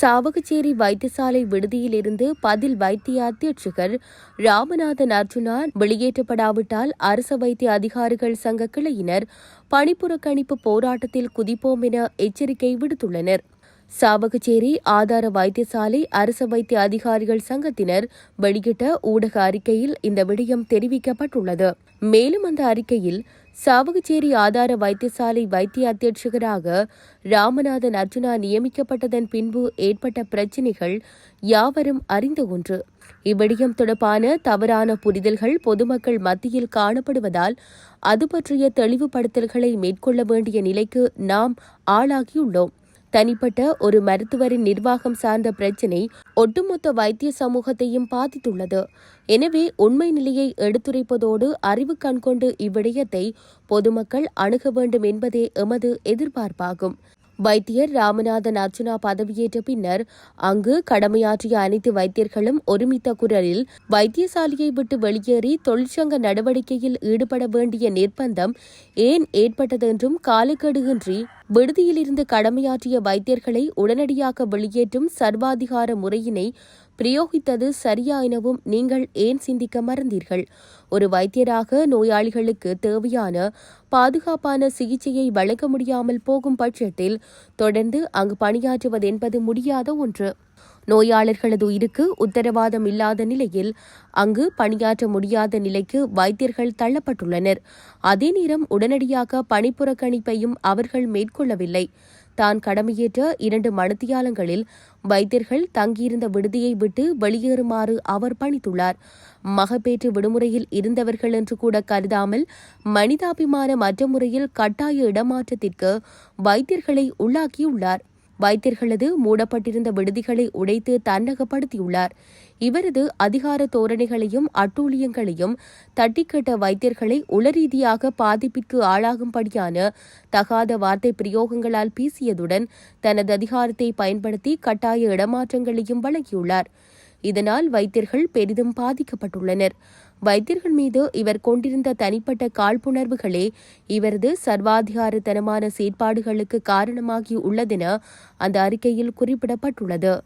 சாவகச்சேரி வைத்தியசாலை விடுதியிலிருந்து பதில் வைத்திய அத்தியட்சகர் ராமநாதன் அர்ஜுனா வெளியேற்றப்படாவிட்டால் அரசு வைத்திய அதிகாரிகள் சங்க கிளையினர் பணிப்புறக்கணிப்பு போராட்டத்தில் குதிப்போம் என எச்சரிக்கை விடுத்துள்ளனர். சாவகச்சேரி ஆதார வைத்தியசாலை அரசு வைத்திய அதிகாரிகள் சங்கத்தினர் வெளியிட்ட ஊடக அறிக்கையில் இந்த விடயம் தெரிவிக்கப்பட்டுள்ளது. மேலும் அந்த அறிக்கையில் சாவகச்சேரி ஆதார வைத்தியசாலை வைத்திய அத்தியட்சகராக ராமநாதன் அர்ஜுனா நியமிக்கப்பட்டதன் பின்பு ஏற்பட்ட பிரச்சினைகள் யாவரும் அறிந்த ஒன்று. இவ்விடயம் தொடர்பான தவறான புரிதல்கள் பொதுமக்கள் மத்தியில் காணப்படுவதால் அது பற்றிய தெளிவுபடுத்தல்களை மேற்கொள்ள வேண்டிய நிலைக்கு நாம் ஆளாகியுள்ளோம். தனிப்பட்ட ஒரு மருத்துவரின் நிர்வாகம் சார்ந்த பிரச்சினை ஒட்டுமொத்த வைத்திய சமூகத்தையும் பாதித்துள்ளது. எனவே உண்மை நிலையை எடுத்துரைப்பதோடு அறிவு கண்கொண்டு இவ்விடயத்தை பொதுமக்கள் அணுக வேண்டும் என்பதே எமது எதிர்பார்ப்பாகும். வைத்தியர் ராமநாதன் அர்ச்சுனா பதவியேற்ற பின்னர் அங்கு கடமையாற்றிய அனைத்து வைத்தியர்களும் ஒருமித்த குரலில் வைத்தியசாலையை விட்டு வெளியேறி தொழிற்சங்க நடவடிக்கையில் ஈடுபட வேண்டிய நிர்பந்தம் ஏன் ஏற்பட்டது என்றும் காலக்கெடுகின்றி விடுதியிலிருந்து கடமையாற்றிய வைத்தியர்களை உடனடியாக வெளியேற்றும் சர்வாதிகார முறையினை பிரயோகித்தது சரியா எனவும் நீங்கள் ஏன் சிந்திக்க மறந்தீர்கள்? ஒரு வைத்தியராக நோயாளிகளுக்கு தேவையான பாதுகாப்பான சிகிச்சையை வழங்க முடியாமல் போகும் பட்சத்தில் தொடர்ந்து அங்கு பணியாற்றுவது என்பது முடியாத ஒன்று. நோயாளர்களது உயிருக்கு உத்தரவாதம் இல்லாத நிலையில் அங்கு பணியாற்ற முடியாத நிலைக்கு வைத்தியர்கள் தள்ளப்பட்டுள்ளனர். அதே நேரம் உடனடியாக பணிப்புறக்கணிப்பையும் அவர்கள் மேற்கொள்ளவில்லை. தான் கடமையேற்ற இரண்டு மணித்தியாலங்களில் வைத்தியர்கள் தங்கியிருந்த விடுதியை விட்டு வெளியேறுமாறு அவர் பணித்துள்ளார். மகப்பேற்று விடுமுறையில் இருந்தவர்கள் என்று கூட கருதாமல் மனிதாபிமான மற்ற முறையில் கட்டாய இடமாற்றத்திற்கு வைத்தியர்களை உள்ளாக்கியுள்ளார். வைத்தியர்களது மூடப்பட்டிருந்த விடுதிகளை உடைத்து தன்னகப்படுத்தியுள்ளார். இவரது அதிகார தோரணைகளையும் அட்டூழியங்களையும் தட்டிக்கட்ட வைத்தியர்களை உளரீதியாக பாதிப்பிற்கு ஆளாகும்படியான தகாத வார்த்தை பிரயோகங்களால் பேசியதுடன் தனது அதிகாரத்தை பயன்படுத்தி கட்டாய இடமாற்றங்களையும் வழங்கியுள்ளார். இதனால் வைத்தியர்கள் பெரிதும் பாதிக்கப்பட்டுள்ளனர். வைத்தியர்கள் மீது இவர் கொண்டிருந்த தனிப்பட்ட காழ்ப்புணர்வுகளே இவரது சர்வாதிகாரத்தனமான செயற்பாடுகளுக்கு காரணமாகி உள்ளதென அந்த அறிக்கையில் குறிப்பிடப்பட்டுள்ளது.